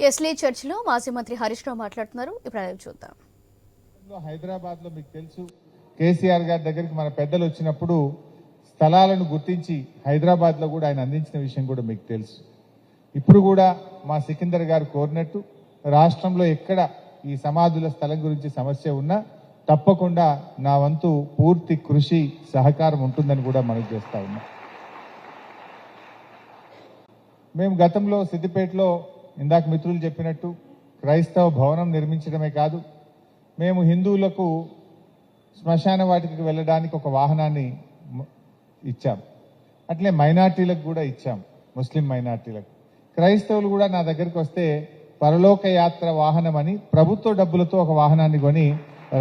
ఎస్లీ చర్చిలో మాజీ మంత్రి హరీష్ రావు మాట్లాడుతున్నారు. ఇప్పుడు చూద్దాం. హైదరాబాద్లో మీకు తెలుసు కేసీఆర్ గారి దగ్గరికి మన పెద్దలు వచ్చినప్పుడు స్థలాలను గుర్తించి హైదరాబాద్లో కూడా ఆయన అందించిన విషయం కూడా మీకు తెలుసు. ఇప్పుడు కూడా మా సికిందర్ గారు కోరినట్టు రాష్ట్రంలో ఎక్కడ ఈ సమాధుల స్థలం గురించి సమస్య ఉన్నా తప్పకుండా నా వంతు పూర్తి కృషి సహకారం ఉంటుందని కూడా మనకు చేస్తా ఉన్నా. మేము గతంలో సిద్దిపేటలో ఇందాక మిత్రులు చెప్పినట్టు క్రైస్తవ భవనం నిర్మించడమే కాదు మేము హిందువులకు శ్మశాన వాటికి వెళ్ళడానికి ఒక వాహనాన్ని ఇచ్చాం. అట్లే మైనార్టీలకు కూడా ఇచ్చాం ముస్లిం మైనార్టీలకు. క్రైస్తవులు కూడా నా దగ్గరికి వస్తే పరలోక యాత్ర వాహనం అని ప్రభుత్వ డబ్బులతో ఒక వాహనాన్ని కొని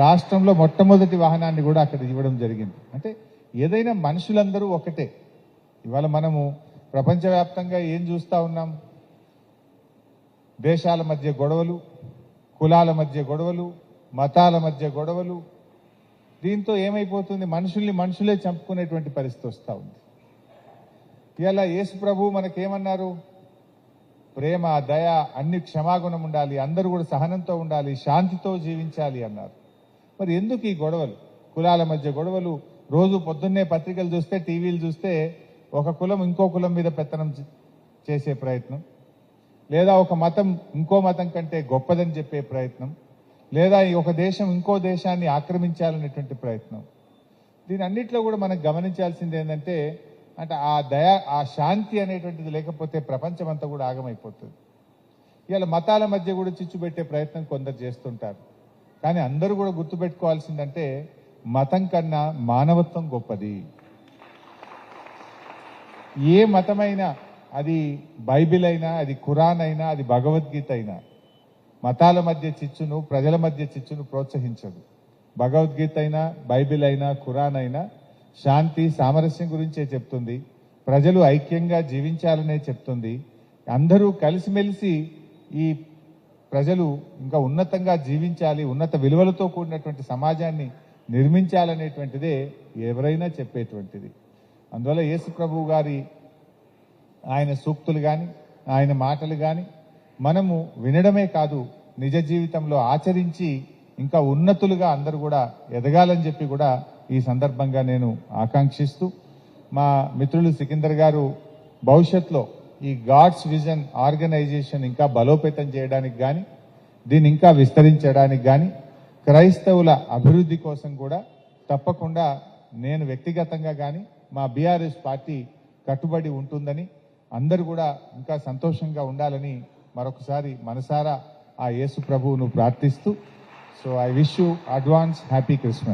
రాష్ట్రంలో మొట్టమొదటి వాహనాన్ని కూడా అక్కడ ఇవ్వడం జరిగింది. అంటే ఏదైనా మనుషులందరూ ఒకటే. ఇవాళ మనము ప్రపంచవ్యాప్తంగా ఏం చూస్తూ ఉన్నాం? దేశాల మధ్య గొడవలు కులాల మధ్య గొడవలు మతాల మధ్య గొడవలు. దీంతో ఏమైపోతుంది? మనుషుల్ని మనుషులే చంపుకునేటువంటి పరిస్థితి వస్తూ ఉంది. ఇలా యేసు ప్రభు మనకేమన్నారు? ప్రేమ దయ అన్ని క్షమాగుణం ఉండాలి అందరూ కూడా సహనంతో ఉండాలి శాంతితో జీవించాలి అన్నారు. మరి ఎందుకు ఈ గొడవలు? కులాల మధ్య గొడవలు. రోజు పొద్దున్నే పత్రికలు చూస్తే టీవీలు చూస్తే ఒక కులం ఇంకో కులం మీద పెత్తనం చేసే ప్రయత్నం. లేదా ఒక మతం ఇంకో మతం కంటే గొప్పదని చెప్పే ప్రయత్నం లేదా ఒక దేశం ఇంకో దేశాన్ని ఆక్రమించాలనేటువంటి ప్రయత్నం. దీని అన్నిట్లో కూడా మనం గమనించాల్సింది ఏంటంటే అంటే ఆ దయ ఆ శాంతి అనేటువంటిది లేకపోతే ప్రపంచం అంతా కూడా ఆగమైపోతుంది. ఇవాళ మతాల మధ్య కూడా చిచ్చు పెట్టే ప్రయత్నం కొందరు చేస్తుంటారు. కానీ అందరూ కూడా గుర్తుపెట్టుకోవాల్సిందంటే మతం కన్నా మానవత్వం గొప్పది. ఏ మతమైనా అది బైబిల్ అయినా అది ఖురాన్ అయినా అది భగవద్గీత అయినా మతాల మధ్య చిచ్చును ప్రజల మధ్య చిచ్చును ప్రోత్సహించదు. భగవద్గీత అయినా బైబిల్ అయినా ఖురాన్ అయినా శాంతి సామరస్యం గురించే చెప్తుంది. ప్రజలు ఐక్యంగా జీవించాలనే చెప్తుంది. అందరూ కలిసిమెలిసి ఈ ప్రజలు ఇంకా ఉన్నతంగా జీవించాలి ఉన్నత విలువలతో కూడినటువంటి సమాజాన్ని నిర్మించాలనేటువంటిదే ఎవరైనా చెప్పేటువంటిది. అందువల్ల యేసు ప్రభు గారి ఆయన సూక్తులు కానీ ఆయన మాటలు కానీ మనము వినడమే కాదు నిజ జీవితంలో ఆచరించి ఇంకా ఉన్నతులుగా అందరూ కూడా ఎదగాలని చెప్పి కూడా ఈ సందర్భంగా నేను ఆకాంక్షిస్తూ మా మిత్రులు సికిందర్ గారు భవిష్యత్తులో ఈ గాడ్స్ విజన్ ఆర్గనైజేషన్ ఇంకా బలోపేతం చేయడానికి కానీ దీన్ని ఇంకా విస్తరించడానికి కానీ క్రైస్తవుల అభివృద్ధి కోసం కూడా తప్పకుండా నేను వ్యక్తిగతంగా కానీ మా బీఆర్ఎస్ పార్టీ కట్టుబడి ఉంటుందని అందరూ కూడా ఇంకా సంతోషంగా ఉండాలని మరొకసారి మనసారా ఆ యేసు ప్రభువును ప్రార్థిస్తూ. So I wish you advance happy Christmas